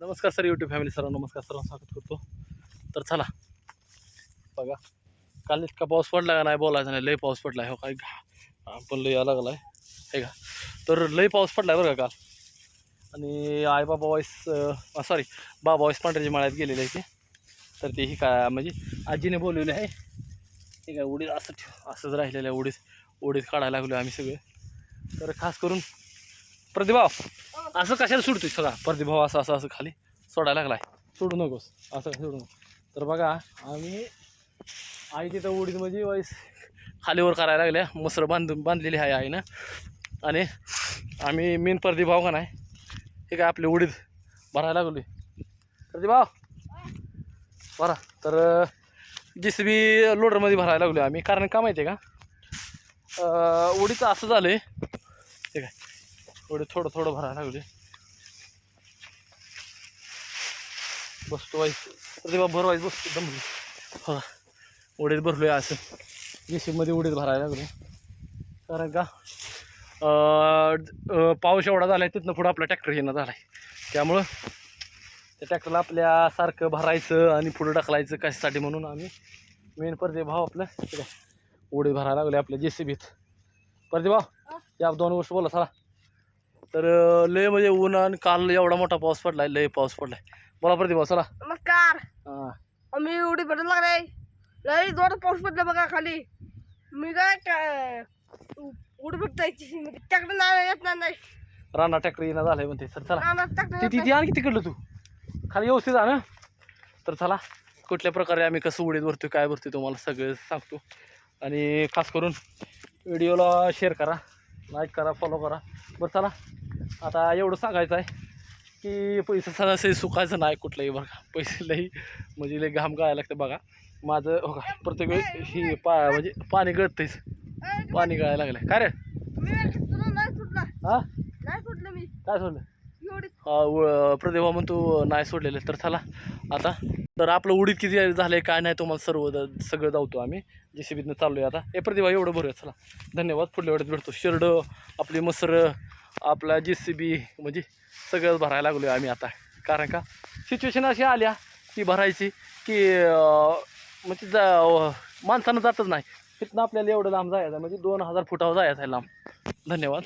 नमस्कार sir YouTube family sir नमस्कार. Sir स्वागत करतो. तर चला बघा. काल इतका पाऊस पडला का नाही बोलायचं नाही. लई पाऊस पडला आहे हो काय? घा- पण लई यायला लागला आहे हे का? तर लई पाऊस पडला आहे बरं का काल. आणि आई बाबा वॉईस सॉरी बाबा वॉईस पांढऱ्याच्या माळ्यात गेलेले आहे ते. तर ते ही काय म्हणजे आजीने बोलवले आहे. हे काय उडीद असं ठेव असंच राहिलेलं आहे उडीद. उडीद काढायला लागलो आम्ही सगळे. तर खास करून प्रतिभाव असं कशाला सोडतोय सगळा प्रतिभाव असं असं असं खाली सोडायला लागलाय. सोडू नकोस. असं सोडू नको तर बघा आम्ही आई तिथं उडीत म्हणजे वाईस खालीवर करायला लागल्या. मसर बांधून बांधलेली आहे आईनं. आणि आम्ही मेन प्रतिभाव हो का नाही हे काय आपली उडीद भरायला लागलो प्रतिभाव बरा तर जे सी बी लोडरमध्ये भरायला लागलो आम्ही. कारण का माहिती आहे का उडीचं असं झालं आहे ठीक आहे एवढे थोडं थोडं भरायला लागले बसतो वाईस प्रतिभा भरवायच बसतो दम हा. उडीद भरलोय असं जेसीमध्ये उडीद भरायला लागलो कारण का पाऊस एवढा झाला आहे तिथनं पुढं आपला ट्रॅक्टर येणं झाला आहे त्यामुळं त्या ट्रॅक्टरला आपल्या सारखं भरायचं आणि पुढं ढकलायचं कशासाठी म्हणून आम्ही मेन प्रतिभाव आपलं आहे उडीद भरायला लागले आपल्या जे सी बीत या दोन वर्ष बोला चला. तर लय म्हणजे ऊन आणि काल एवढा मोठा पाऊस पडलाय लय पाऊस पडलाय. बोला प्रतिभा चला. नमस्कार. हां. आम्ही उडी भेटायला लागले. लई जोरात पाऊस पडला बघा खाली. मी काय उडी भेटायची नाही येत नाही, नाही. राणा ट्रॅक्टर येणं झालंय म्हणते. सर चला. रानात टाकलं ती ती ती आणखी तिकडलं तू. खाली व्यवस्थित जा ना तर चला कुठल्या प्रकारे आम्ही कसं उडीद भरतो काय भरतो तुम्हाला सगळं सांगतो. आणि खास करून व्हिडिओला शेअर करा लाईक करा फॉलो करा. बरं चला. आता एवढं सांगायचं आहे की पैसे सरासरी सुकायचं नाही कुठलंही बघा. पैसे लई म्हणजे लई घाम गाळायला लागतं बघा. माझं हो का प्रत्येक वेळी ही पा म्हणजे पाणी गळतंच पाणी गळायला लागलं काय रे? नाही हां? काय सोडलं? प्रदेवा म्हणतो नाही सोडलेलं तर चला. आता तर आपलं उडीत किती झालंय काय नाही तुम्हाला सर्व सगळं जाऊतो आम्ही. जे सी चाललो चाललोय आता. हे प्रतिभा एवढं भरूया चला. धन्यवाद. पुढल्या वेळेस भेटतो. शिरड आपली मसर आपला जे सी बी म्हणजे सगळंच भरायला लागलो आम्ही आता. कारण का? सिच्युएशन अशी आल्या की भरायची की म्हणजे जा माणसानं जातच नाही. तिथनं आपल्याला एवढं लांब जायचं आहे, म्हणजे दोन हजार फुटावर जायचं आहे लांब. धन्यवाद.